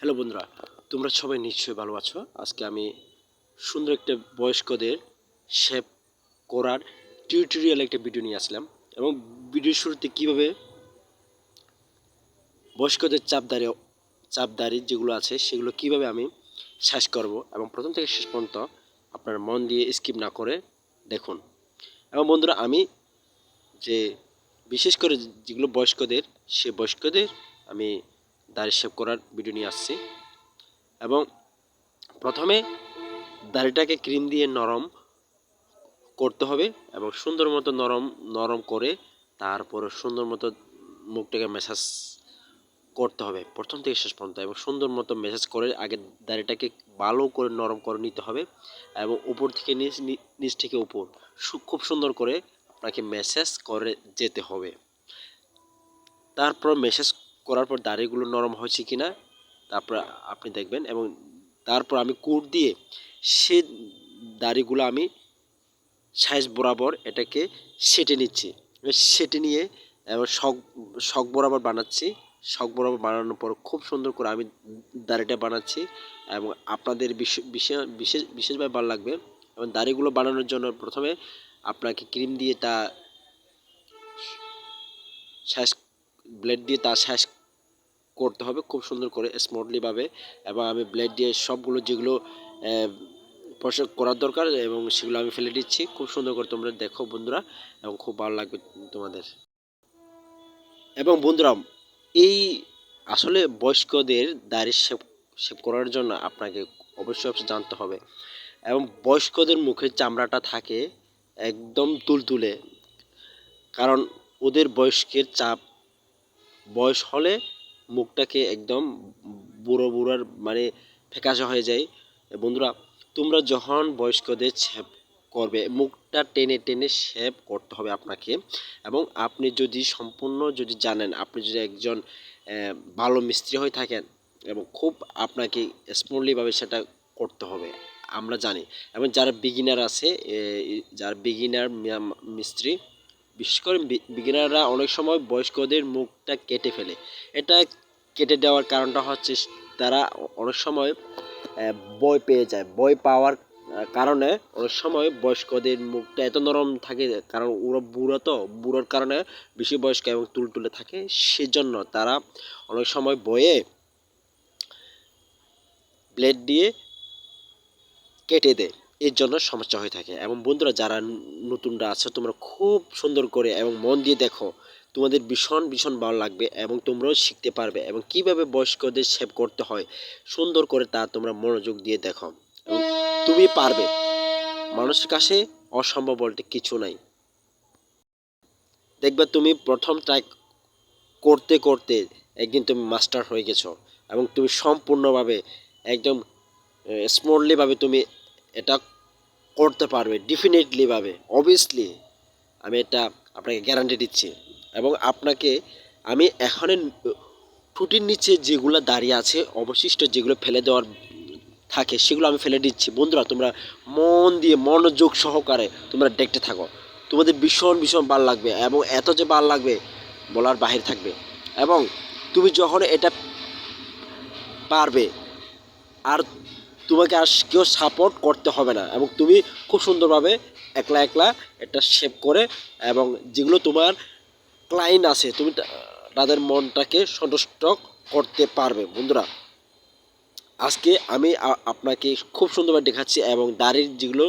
Hello বন্ধুরা, তোমরা সবাই নিশ্চয়ই ভালো আছো। আজকে আমি সুন্দর একটা বয়স্কদের শেপ করার টিউটোরিয়াল একটা ভিডিও নিয়ে আসলাম এবং ভিডিওর শুরুতে কীভাবে বয়স্কদের চাপদারি চাপদারি যেগুলো আছে সেগুলো কীভাবে আমি শেষ করব এবং প্রথম থেকে শেষ পর্যন্ত আপনার মন দিয়ে স্কিপ না করে দেখুন। এবং বন্ধুরা, আমি যে বিশেষ করে যেগুলো বয়স্কদের, সে বয়স্কদের আমি দাড়ি শেভ করার ভিডিও নিয়ে আসছি। এবং প্রথমে দাড়িটাকে ক্রিম দিয়ে নরম করতে হবে এবং সুন্দর মতো নরম নরম করে তারপরে সুন্দর মতো মুখটাকে ম্যাসাজ করতে হবে। প্রথম থেকে শেষ পর্যন্ত এবং সুন্দর মতো ম্যাসাজ করে আগে দাড়িটাকে ভালো করে নরম করে নিতে হবে এবং উপর থেকে নিচ নিচ থেকে উপর খুব সুন্দর করে আপনাকে ম্যাসাজ করে যেতে হবে। তারপর ম্যাসাজ করার পর দাড়িগুলো নরম হয়েছে কি না তারপর আপনি দেখবেন এবং তারপর আমি কোট দিয়ে সে দাড়িগুলো আমি সাইজ বরাবর এটাকে সেটে নিচ্ছি। সেটে নিয়ে এবং শখ শখ বরাবর বানাচ্ছি। শখ বরাবর বানানোর পর খুব সুন্দর করে আমি দাড়িটা বানাচ্ছি এবং আপনাদের বিশেষ বিশেষ- বিশেষ, বিশেষভাবে ভালো লাগবে এবং দাড়িগুলো বানানোর জন্য প্রথমে আপনাকে ক্রিম দিয়ে তা শেষ ব্লেড দিয়ে তা শেষ করতে হবে খুব সুন্দর করে স্মুথলিভাবে এবং আমি ব্লেড দিয়ে সবগুলো যেগুলো পরিষ্কার করার দরকার এবং সেগুলো আমি ফেলে দিচ্ছি। খুব সুন্দর করে তোমরা দেখো বন্ধুরা এবং খুব ভালো লাগবে তোমাদের। এবং বন্ধুরা, এই আসলে বয়স্কদের দাড়ি শেভ শেভ করার জন্য আপনাকে অবশ্যই অবশ্যই জানতে হবে। এবং বয়স্কদের মুখের চামড়াটা থাকে একদম তুলতুলে। কারণ ওদের বয়স্কের চাপ, বয়স হলে মুখটাকে একদম বুড়ো বুড়োর মানে ফ্যাকাশে হয়ে যায়। বন্ধুরা, তোমরা যখন বয়স্কদের শেভ করবে, মুখটা টেনে টেনে শেভ করতে হবে আপনাকে। এবং আপনি যদি সম্পূর্ণ যদি জানেন, আপনি যদি একজন ভালো মিস্ত্রি হয়ে থাকেন এবং খুব আপনাকে স্মুথলিভাবে সেটা করতে হবে, আমরা জানি। এবং যারা বিগিনার আছে যারা বিগিনার মিস্ত্রি বিশেষ করে বিগিনাররা অনেক সময় বয়স্কদের মুখটা কেটে ফেলে। এটা কেটে দেওয়ার কারণটা হচ্ছে তারা অনেক সময় ভয় পেয়ে যায়। ভয় পাওয়ার কারণে অনেক সময় বয়স্কদের মুখটা এত নরম থাকে, কারণ ওরা বুড়ো তো, বুড়োর কারণে বেশি বয়স্ক এবং তুলতুলে থাকে। সেজন্য তারা অনেক সময় বয়ে ব্লেড দিয়ে কেটে দেয়। এর জন্য সমস্যা হয়ে থাকে। এবং বন্ধুরা, যারা নতুনরা আছে, তোমরা খুব সুন্দর করে এবং মন দিয়ে দেখো, তোমাদের ভীষণ ভীষণ ভালো লাগবে এবং তোমরাও শিখতে পারবে এবং কীভাবে বয়স্কদের সেভ করতে হয়, সুন্দর করে তা তোমরা মনোযোগ দিয়ে দেখো। এবং তুমি পারবে। মানুষের কাছে অসম্ভব বলতে কিছু নাই। দেখবে তুমি প্রথম ট্রাই করতে করতে একদিন তুমি মাস্টার হয়ে গেছো এবং তুমি সম্পূর্ণভাবে একদম স্মুথলিভাবে তুমি এটা করতে পারবে ডেফিনেটলিভাবে অবভিয়াসলি আমি এটা আপনাকে গ্যারান্টি দিচ্ছি। এবং আপনাকে আমি এখনের টুটির নিচে যেগুলো দাঁড়িয়ে আছে, অবশিষ্ট যেগুলো ফেলে দেওয়ার থাকে, সেগুলো আমি ফেলে দিচ্ছি। বন্ধুরা, তোমরা মন দিয়ে মনোযোগ সহকারে তোমরা দেখতে থাকো। তোমাদের ভীষণ ভীষণ ভালো লাগবে এবং এত যে ভালো লাগবে, বলার বাহির থাকবে। এবং তুমি যখন এটা পারবে, আর তোমাকে আর কেউ সাপোর্ট করতে হবে না এবং তুমি খুব সুন্দরভাবে একলা একলা এটা শেপ করে এবং যেগুলো তোমার ক্লায়েন্ট আছে, তুমি তাদের মনটাকে সন্তুষ্ট করতে পারবে। বন্ধুরা, আজকে আমি আপনাকে খুব সুন্দরভাবে দেখাচ্ছি এবং দাড়ির যেগুলো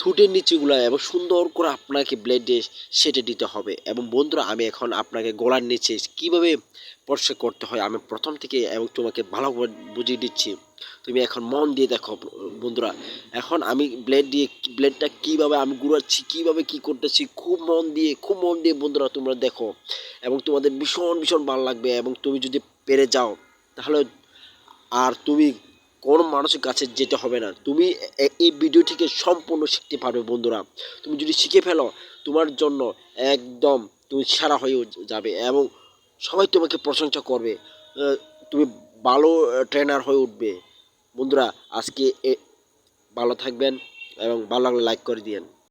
থুটের নিচেগুলো এবং সুন্দর করে আপনাকে ব্লেডে সেটে দিতে হবে। এবং বন্ধুরা, আমি এখন আপনাকে গলার নিচে কীভাবে পরিষ্কার করতে হয়, আমি প্রথম থেকে এবং তোমাকে ভালো করে বুঝিয়ে দিচ্ছি। তুমি এখন মন দিয়ে দেখো বন্ধুরা, এখন আমি ব্লেড দিয়ে ব্লেডটা কীভাবে আমি ঘুরাচ্ছি, কীভাবে কি করতেছি, খুব মন দিয়ে, খুব মন দিয়ে বন্ধুরা তোমরা দেখো। এবং তোমাদের ভীষণ ভীষণ ভালো লাগবে এবং তুমি যদি পেরে যাও, তাহলে আর তুমি কোনো মানুষের কাছে যেতে হবে না। তুমি এই ভিডিও থেকে সম্পূর্ণ শিখতে পারবে বন্ধুরা। তুমি যদি শিখে ফেলো, তোমার জন্য একদম তুমি সেরা হয়ে যাবে এবং সবাই তোমাকে প্রশংসা করবে। তুমি ভালো ট্রেনার হয়ে উঠবে। বন্ধুরা, আজকে ভালো থাকবেন এবং ভালো লাগলে লাইক করে দিয়েন।